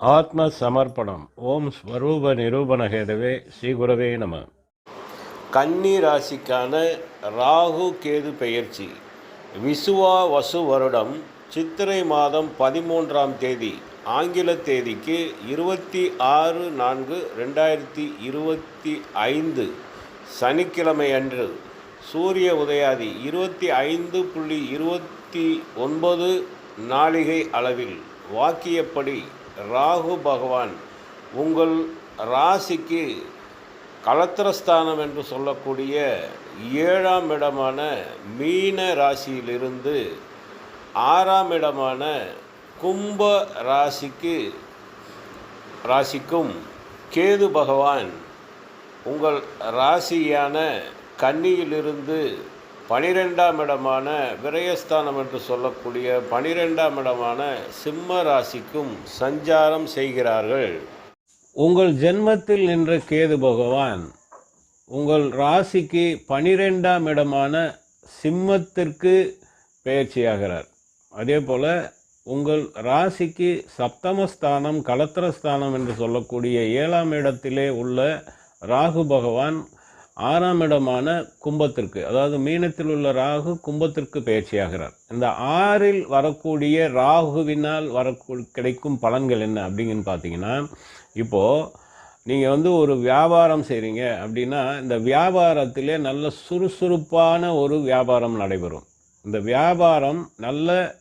ஆத்ம சமர்ப்பணம் ஓம் ஸ்வரூப நிரூபணகேதவே ஸ்ரீகுரவே நம. கன்னி ராசிக்கான ராகு கேது பெயர்ச்சி. விசுவா வசு வருடம் சித்திரை மாதம் பதிமூன்றாம் தேதி ஆங்கில தேதிக்கு இருபத்தி ஆறு நான்கு ரெண்டாயிரத்தி இருபத்தி ஐந்து சனிக்கிழமை அன்று சூரிய உதயாதி இருபத்தி ஐந்து புள்ளி இருபத்தி ஒன்பது நாளிகை அளவில் வாக்கியப்படி ராகு பகவான் உங்கள் ராசிக்கு கலத்திரஸ்தானம் என்று சொல்லக்கூடிய ஏழாம் இடமான மீன ராசியிலிருந்து ஆறாம் இடமான கும்ப ராசிக்கு ராசிக்கும் கேது பகவான் உங்கள் ராசியான கன்னியிலிருந்து பனிரெண்டாம் இடமான விரயஸ்தானம் என்று சொல்லக்கூடிய பனிரெண்டாம் இடமான சிம்ம ராசிக்கும் சஞ்சாரம் செய்கிறார்கள். உங்கள் ஜென்மத்தில் நின்ற கேது பகவான் உங்கள் ராசிக்கு பனிரெண்டாம் இடமான சிம்மத்திற்கு பெயர்ச்சியாகிறார். அதே போல் உங்கள் ராசிக்கு சப்தமஸ்தானம் கலத்திரஸ்தானம் என்று சொல்லக்கூடிய ஏழாம் இடத்திலே உள்ள ராகு பகவான் ஆறாம் இடமான கும்பத்திற்கு அதாவது மீனத்தில் உள்ள ராகு கும்பத்திற்கு பயிற்சியாகிறார் இந்த ஆறில் வரக்கூடிய ராகுவினால் வரக்கூ கிடைக்கும் பலன்கள் என்ன அப்படிங்கன்னு பார்த்தீங்கன்னா இப்போது நீங்கள் வந்து ஒரு வியாபாரம் செய்கிறீங்க அப்படின்னா இந்த வியாபாரத்திலே நல்ல சுறுசுறுப்பான ஒரு வியாபாரம் நடைபெறும். இந்த வியாபாரம் நல்ல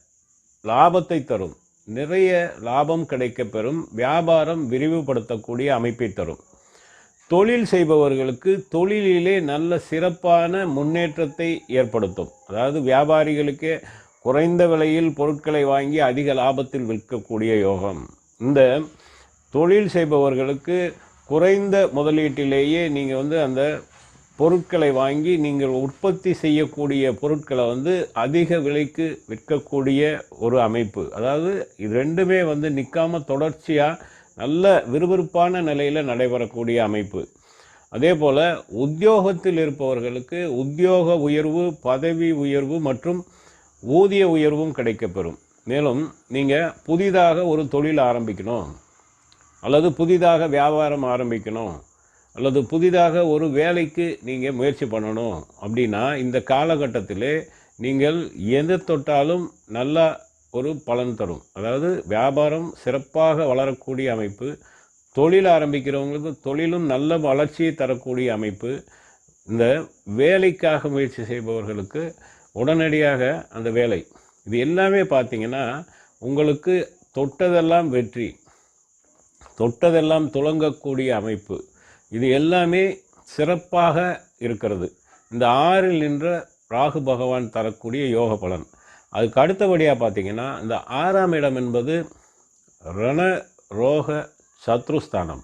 லாபத்தை தரும். நிறைய லாபம் கிடைக்கப்பெறும். வியாபாரம் விரிவுபடுத்தக்கூடிய அமைப்பை தரும். தொழில் செய்பவர்களுக்கு தொழிலிலே நல்ல சிறப்பான முன்னேற்றத்தை ஏற்படுத்தும். அதாவது வியாபாரிகளுக்கே குறைந்த விலையில் பொருட்களை வாங்கி அதிக லாபத்தில் விற்கக்கூடிய யோகம். இந்த தொழில் செய்பவர்களுக்கு குறைந்த முதலீட்டிலேயே நீங்கள் வந்து அந்த பொருட்களை வாங்கி நீங்கள் உற்பத்தி செய்யக்கூடிய பொருட்களை வந்து அதிக விலைக்கு விற்கக்கூடிய ஒரு அமைப்பு. அதாவது இது ரெண்டுமே வந்து நிற்காம தொடர்ச்சியாக நல்ல விறுவிறுப்பான நிலையில் நடைபெறக்கூடிய அமைப்பு. அதே போல் உத்தியோகத்தில் இருப்பவர்களுக்கு உத்தியோக உயர்வு பதவி உயர்வு மற்றும் ஊதிய உயர்வும் கிடைக்கப்பெறும். மேலும் நீங்கள் புதிதாக ஒரு தொழில் ஆரம்பிக்கணும். அல்லது புதிதாக வியாபாரம் ஆரம்பிக்கணும். அல்லது புதிதாக ஒரு வேலைக்கு நீங்கள் முயற்சி பண்ணணும். அப்படின்னா இந்த காலகட்டத்திலே நீங்கள் எது தொட்டாலும் நல்லா ஒரு பலன் தரும். அதாவது வியாபாரம் சிறப்பாக வளரக்கூடிய அமைப்பு தொழில் ஆரம்பிக்கிறவங்களுக்கு தொழிலும் நல்ல வளர்ச்சியை தரக்கூடிய அமைப்பு இந்த வேலைக்காக முயற்சி செய்பவர்களுக்கு உடனடியாக அந்த வேலை. இது எல்லாமே பார்த்திங்கன்னா உங்களுக்கு தொட்டதெல்லாம் வெற்றி தொட்டதெல்லாம் துளங்கக்கூடிய அமைப்பு. இது எல்லாமே சிறப்பாக இருக்கிறது. இந்த ஆறில் நின்ற ராகு பகவான் தரக்கூடிய யோக பலன் அதுக்கு அடுத்தபடியாக பார்த்தீங்கன்னா இந்த ஆறாம் இடம் என்பது ரண ரோக சத்ருஸ்தானம்.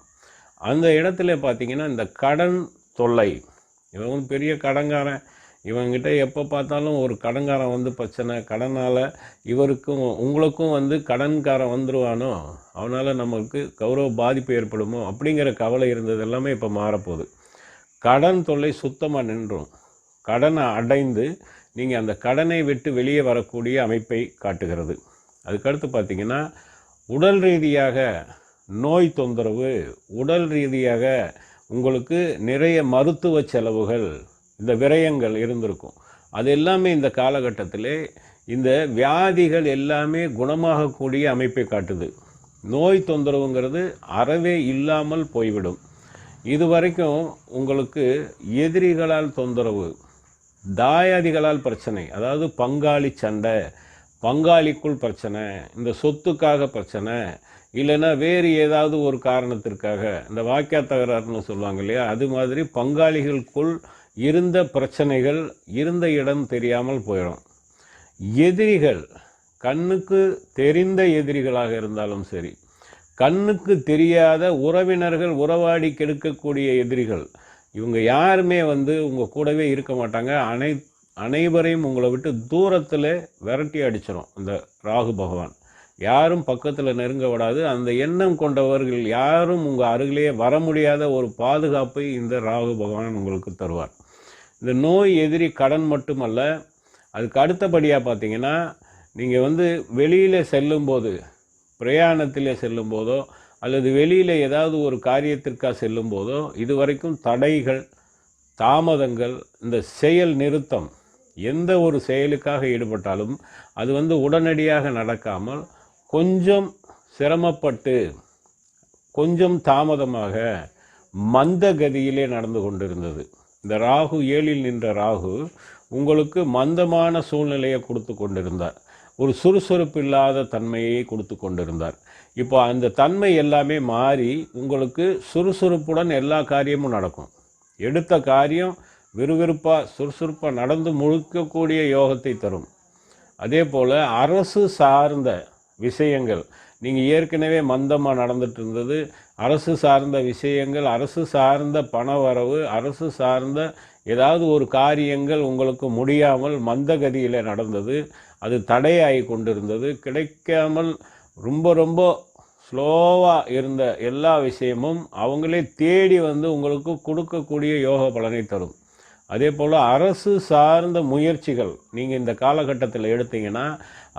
அந்த இடத்துல பார்த்தீங்கன்னா இந்த கடன் தொல்லை. இவன் வந்து பெரிய கடன்காரன். இவங்கிட்ட எப்போ பார்த்தாலும் ஒரு கடன்காரன் வந்து பிரச்சனை. கடனால் இவருக்கும் உங்களுக்கும் வந்து கடன்காரன் வந்துடுவானோ அவனால் நமக்கு கௌரவ பாதிப்பு ஏற்படுமோ? அப்படிங்கிற கவலை இருந்தது எல்லாமே இப்போ மாறப்போகுது. கடன் தொல்லை சுத்தமாக நின்றும். கடனை அடைந்து நீங்கள் அந்த கடனை விட்டு வெளியே வரக்கூடிய அமைப்பை காட்டுகிறது. அதுக்கடுத்து பார்த்தீங்கன்னா உடல் ரீதியாக நோய் தொந்தரவு உடல் ரீதியாக உங்களுக்கு நிறைய மருத்துவ செலவுகள் இந்த விரயங்கள் இருந்திருக்கும். அது எல்லாமே இந்த காலகட்டத்தில் இந்த வியாதிகள் எல்லாமே குணமாகக்கூடிய அமைப்பை காட்டுது. நோய் தொந்தரவுங்கிறது அறவே இல்லாமல் போய்விடும். இது வரைக்கும் உங்களுக்கு எதிரிகளால் தொந்தரவு தாயாதிகளால் பிரச்சனை. அதாவது பங்காளி சண்டை பங்காளிக்குள் பிரச்சனை இந்த சொத்துக்காக பிரச்சனை இல்லைன்னா வேறு ஏதாவது ஒரு காரணத்திற்காக இந்த வாக்கியா தகராறுன்னு சொல்லுவாங்க இல்லையா அது மாதிரி பங்காளிகளுக்குள் இருந்த பிரச்சனைகள் இருந்த இடம் தெரியாமல் போயிடும். எதிரிகள் கண்ணுக்கு தெரிந்த எதிரிகளாக இருந்தாலும் சரி கண்ணுக்கு தெரியாத உறவினர்கள் உறவாடி கெடுக்கக்கூடிய எதிரிகள் இவங்க யாருமே வந்து உங்கள் கூடவே இருக்க மாட்டாங்க. அனை அனைவரையும் உங்களை விட்டு தூரத்தில் விரட்டி அடிச்சிடும் இந்த ராகு பகவான். யாரும் பக்கத்தில் நெருங்க விடாது. அந்த எண்ணம் கொண்டவர்கள் யாரும் உங்கள் அருகிலேயே வர முடியாத ஒரு பாதுகாப்பை இந்த ராகு பகவான் உங்களுக்கு தருவார். இந்த நோய் எதிரி கடன் மட்டுமல்ல அதுக்கு அடுத்தபடியாக பார்த்தீங்கன்னா நீங்கள் வந்து வெளியில் செல்லும்போது பிரயாணத்தில் செல்லும்போதோ அல்லது வெளியில் ஏதாவது ஒரு காரியத்திற்காக செல்லும் போதோ இதுவரைக்கும் தடைகள் தாமதங்கள் இந்த செயல் நிறுத்தம் எந்த ஒரு செயலுக்காக ஈடுபட்டாலும் அது வந்து உடனடியாக நடக்காமல் கொஞ்சம் சிரமப்பட்டு கொஞ்சம் தாமதமாக மந்த கதியிலே நடந்து கொண்டிருந்தது. இந்த ராகு ஏழில் நின்ற ராகு உங்களுக்கு மந்தமான சூழ்நிலையை கொடுத்து கொண்டிருந்தார். ஒரு சுறுசுறுப்பு இல்லாத தன்மையை கொடுத்து கொண்டிருந்தார். இப்போ அந்த தன்மை எல்லாமே மாறி உங்களுக்கு சுறுசுறுப்புடன் எல்லா காரியமும் நடக்கும். எடுத்த காரியம் விறுவிறுப்பாக சுறுசுறுப்பாக நடந்து முழுக்கக்கூடிய யோகத்தை தரும். அதே போல் அரசு சார்ந்த விஷயங்கள் நீங்கள் ஏற்கனவே மந்தமாக நடந்துட்டு இருந்தது அரசு சார்ந்த விஷயங்கள் அரசு சார்ந்த பண வரவு அரசு சார்ந்த ஏதாவது ஒரு காரியங்கள் உங்களுக்கு முடியாமல் மந்தகதியில் நடந்தது அது தடையாகி கொண்டிருந்தது. கிடைக்காமல் ரொம்ப ரொம்ப ஸ்லோவாக இருந்த எல்லா விஷயமும் அவங்களே தேடி வந்து உங்களுக்கு கொடுக்கக்கூடிய யோக பலனை தரும். அதே போல் அரசு சார்ந்த முயற்சிகள் நீங்கள் இந்த காலகட்டத்தில் எடுத்தீங்கன்னா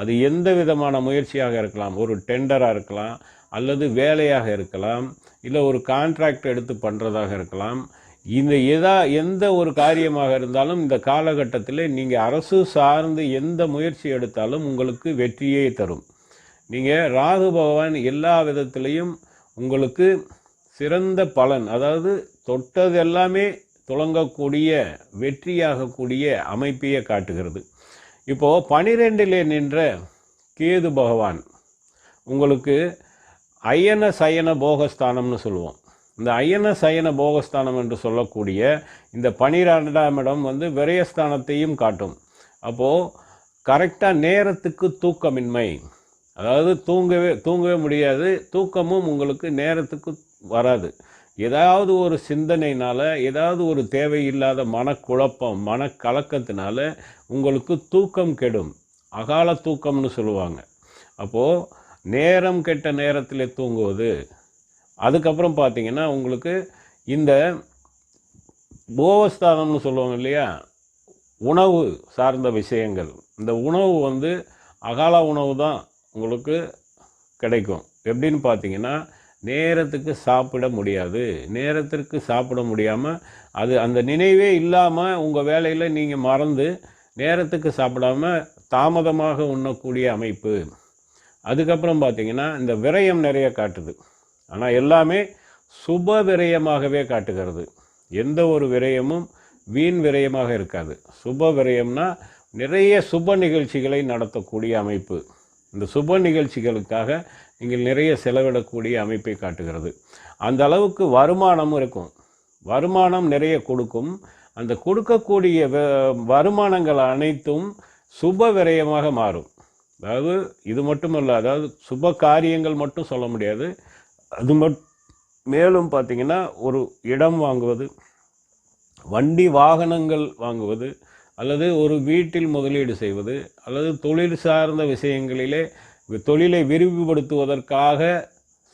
அது எந்த விதமான முயற்சியாக இருக்கலாம்? ஒரு டெண்டராக இருக்கலாம் அல்லது வேலையாக இருக்கலாம். இல்லை ஒரு கான்ட்ராக்ட் எடுத்து பண்ணுறதாக இருக்கலாம். இந்த எதா எந்த ஒரு காரியமாக இருந்தாலும் இந்த காலகட்டத்தில் நீங்கள் அரசு சார்ந்து எந்த முயற்சி எடுத்தாலும் உங்களுக்கு வெற்றியே தரும். நீங்கள் ராகு பகவான் எல்லா விதத்திலையும் உங்களுக்கு சிறந்த பலன் அதாவது தொட்டது எல்லாமே துளங்கக்கூடிய வெற்றியாகக்கூடிய அமைப்பையே காட்டுகிறது. இப்போது பனிரெண்டிலே நின்ற கேது பகவான் உங்களுக்கு அயன சயன போகஸ்தானம்னு சொல்லுவோம். இந்த அயன சயன போகஸ்தானம் என்று சொல்லக்கூடிய இந்த பனிரெண்டாம் இடம் வந்து விரயஸ்தானத்தையும் காட்டும். அப்போது கரெக்டாக நேரத்துக்கு தூக்கமின்மை. அதாவது தூங்கவே தூங்கவே முடியாது. தூக்கமும் உங்களுக்கு நேரத்துக்கு வராது. ஏதாவது ஒரு சிந்தனையினால் ஏதாவது ஒரு தேவையில்லாத மனக்குழப்பம் மனக்கலக்கத்தினால உங்களுக்கு தூக்கம் கெடும். அகால தூக்கம்னு சொல்லுவாங்க. அப்போது நேரம் கெட்ட நேரத்தில் தூங்குவது அதுக்கப்புறம் பார்த்தீங்கன்னா உங்களுக்கு இந்த போவஸ்தானம்னு சொல்லுவாங்க இல்லையா? உணவு சார்ந்த விஷயங்கள். இந்த உணவு வந்து அகால உணவு தான் உங்களுக்கு கிடைக்கும். எப்படின்னு பார்த்தீங்கன்னா நேரத்துக்கு சாப்பிட முடியாது. நேரத்திற்கு சாப்பிட முடியாமல் அது அந்த நினைவே இல்லாமல் உங்கள் வேலையில் நீங்கள் மறந்து நேரத்துக்கு சாப்பிடாம தாமதமாக உண்ணக்கூடிய அமைப்பு. அதுக்கப்புறம் பார்த்தீங்கன்னா இந்த விரயம் நிறைய காட்டுது. ஆனால் எல்லாமே சுப விரயமாகவே காட்டுகிறது. எந்த ஒரு விரயமும் வீண் விரயமாக இருக்காது. சுப விரயம்னா நிறைய சுப நிகழ்ச்சிகளை நடத்தக்கூடிய அமைப்பு. இந்த சுப நிகழ்ச்சிகளுக்காக நீங்கள் நிறைய செலவிடக்கூடிய அமைப்பை காட்டுகிறது. அந்த அளவுக்கு வருமானமும் இருக்கும். வருமானம் நிறைய கொடுக்கும். அந்த கொடுக்கக்கூடிய வ- வருமானங்கள் அனைத்தும் சுப விரயமாக மாறும். அதாவது இது மட்டுமல்ல அதாவது சுப காரியங்கள் மட்டும் சொல்ல முடியாது. அது மட் மேலும் பார்த்தீங்கன்னா ஒரு இடம் வாங்குவது வண்டி வாகனங்கள் வாங்குவது அல்லது ஒரு வீட்டில் முதலீடு செய்வது அல்லது தொழில் சார்ந்த விஷயங்களிலே தொழிலை விரிவுபடுத்துவதற்காக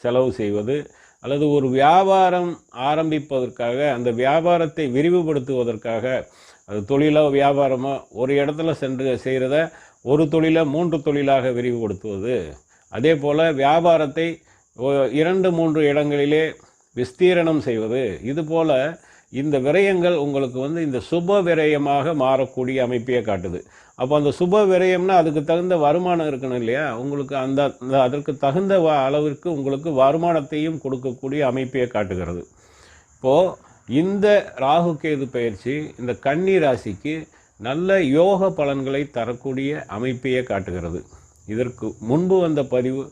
செலவு செய்வது அல்லது ஒரு வியாபாரம் ஆரம்பிப்பதற்காக அந்த வியாபாரத்தை விரிவுபடுத்துவதற்காக அது தொழிலோ வியாபாரமோ ஒரு இடத்துல சென்று செய்கிறத ஒரு தொழிலை மூன்று தொழிலாக விரிவுபடுத்துவது. அதே போல் வியாபாரத்தை இரண்டு மூன்று இடங்களிலே விஸ்தீரணம் செய்வது. இதுபோல் இந்த விரயங்கள் உங்களுக்கு வந்து இந்த சுப விரயமாக மாறக்கூடிய அமைப்பையே காட்டுது. அப்போ அந்த சுப விரயம்னா அதுக்கு தகுந்த வருமானம் இருக்கணும் இல்லையா? உங்களுக்கு அந்த அந்த அதற்கு தகுந்த வ- அளவிற்கு உங்களுக்கு வருமானத்தையும் கொடுக்கக்கூடிய அமைப்பையே காட்டுகிறது. இப்போது இந்த ராகு கேது பயிற்சி இந்த கன்னி ராசிக்கு நல்ல யோக பலன்களை தரக்கூடிய அமைப்பையே காட்டுகிறது. இதற்கு முன்பு வந்த பதிவு